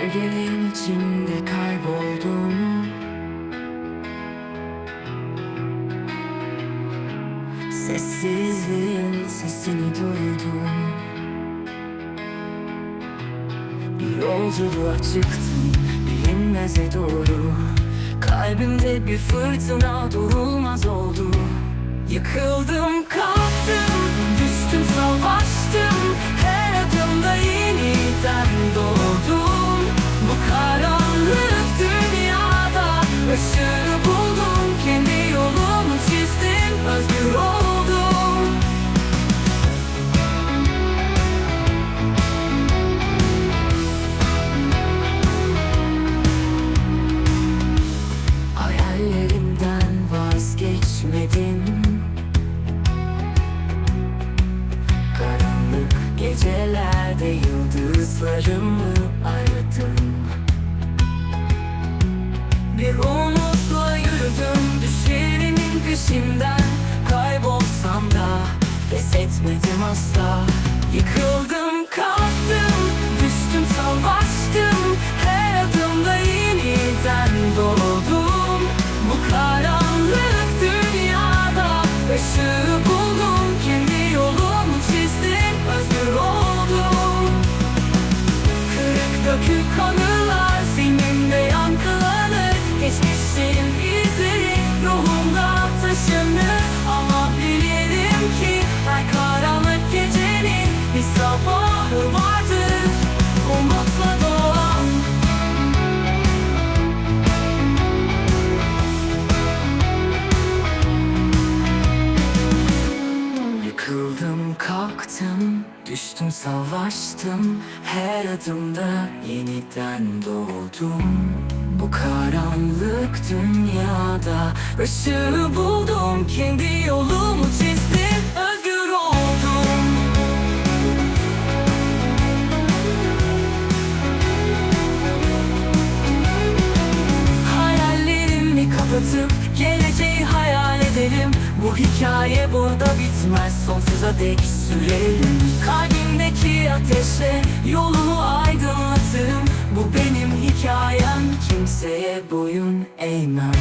Gölgelerin içinde kayboldum. Sessizliğin sesini duydum. Bir yolculuğa çıktım bilinmeze doğru. Kalbimde bir fırtına durulmaz yıldızlarımı aradım Bir umutla yürüdüm düşlerimin peşinden. Kaybolsam da pes etmedim asla. Yıkıldım kalktım Yıkıldım kalktım Düştüm savaştım. Her adımda yeniden doğdum. Bu karanlık dünyada ışığı buldum. Kendi yolumu çizdim Özgür oldum. Hayallerimi kapatıp Bu hikaye burada bitmez sonsuza dek sürelim Kalbimdeki ateşle yolumu aydınlatırım. Bu benim hikayem kimseye boyun eğmem